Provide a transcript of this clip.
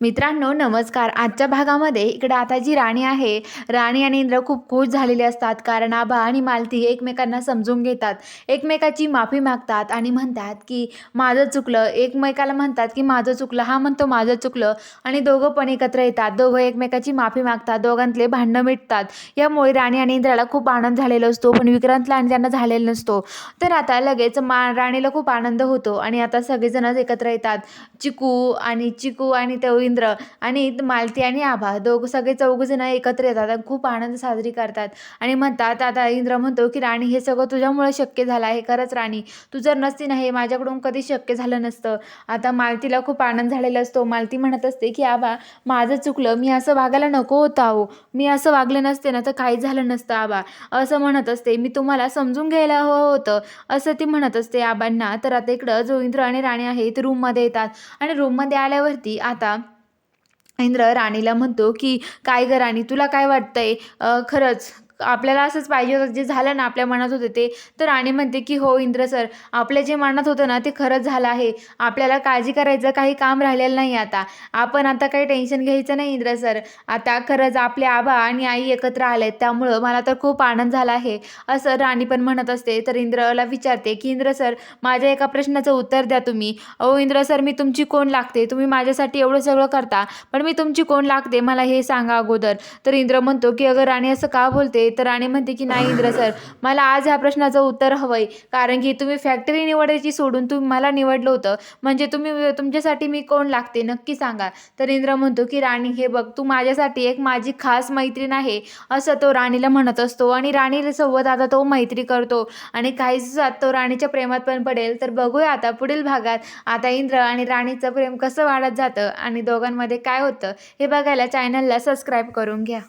मित्रांनो नमस्कार. आजच्या भागामध्ये इकडे आता जी राणी आहे राणी आणि इंद्र खूप खुश झालेले असतात कारण आबा आणि मालती एकमेकांना समजून घेतात. एकमेकाची माफी मागतात आणि म्हणतात की माझं चुकलं. एकमेकाला म्हणतात की माझं चुकलं. हा म्हणतो माझं चुकलं. आणि दोघं पण एकत्र येतात. दोघं एकमेकाची माफी मागतात. दोघांतले भांडणं मिटतात. यामुळे राणी आणि इंद्राला खूप आनंद झालेला असतो. पण विक्रांतला आणि त्यांना झालेला नसतो. तर आता लगेच मा राणीला खूप आनंद होतो आणि आता सगळेजणच एकत्र येतात. चिकू आणि चिकू आणि तो इंद्र आणि मालती आणि आभा दोघं सगळे चौघजण एकत्र येतात आणि खूप आनंद साजरी करतात. आणि म्हणतात आता इंद्र म्हणतो की राणी हे सगळं तुझ्यामुळे शक्य झालं आहे खरंच राणी. तू जर नसती ना हे माझ्याकडून कधी शक्य झालं नसतं. आता मालतीला खूप आनंद झालेला असतो. मालती म्हणत असते की आबा माझं चुकलं. मी असं वागायला नको होतं अहो. मी असं वागले नसते ना तर काहीच झालं नसतं आबा असं म्हणत असते. मी तुम्हाला समजून घ्यायला हवं होतं. असं ती म्हणत असते आबांना तर आता इकडं जो इंद्र आणि राणी आहे रूममध्ये येतात. आणि रूममध्ये आल्यावरती आता इंद्र राणीला म्हणतो की काय ग राणी तुला काय वाटतंय? खरंच आपल्याला असंच पाहिजे होतं जे झालं ना आपल्या मनात होते ते. तर राणी म्हणते की हो इंद्र सर आपल्या जे मनात होतं ना ते खरंच झालं आहे. आपल्याला काळजी करायचं काही काम राहिलेलं नाही आता. आपण आता काही टेन्शन घ्यायचं नाही इंद्र सर. आता खरंच आपले आबा आणि आई एकत्र आलेत त्यामुळं मला तर खूप आनंद झाला आहे. असं राणी पण म्हणत असते. तर इंद्रला विचारते की इंद्र सर माझ्या एका प्रश्नाचं उत्तर द्या तुम्ही. अहो इंद्र सर मी तुमची कोण लागते? तुम्ही माझ्यासाठी एवढं सगळं करता पण मी तुमची कोण लागते? मला हे सांगा अगोदर. तर इंद्र म्हणतो की अगं राणी असं का बोलते? तर राणी म्हणते की नाही इंद्र सर मला आज ह्या प्रश्नाचं उत्तर हवं आहे कारण की तुम्ही फॅक्टरी निवडायची सोडून तुम्ही मला निवडलं होतं. म्हणजे तुम्ही तुमच्यासाठी मी कोण लागते नक्की सांगा. तर इंद्र म्हणतो की राणी हे बघ तू माझ्यासाठी एक माझी खास मैत्रीण आहे. असं तो राणीला म्हणत असतो आणि राणीसोबत आता तो मैत्री करतो. आणि काही दिवसात तो राणीच्या प्रेमात पण पडेल. तर बघूया आता पुढील भागात आता इंद्र आणि राणीचं प्रेम कसं वाढत जातं आणि दोघांमध्ये काय होतं हे बघायला चॅनलला सबस्क्राईब करून घ्या.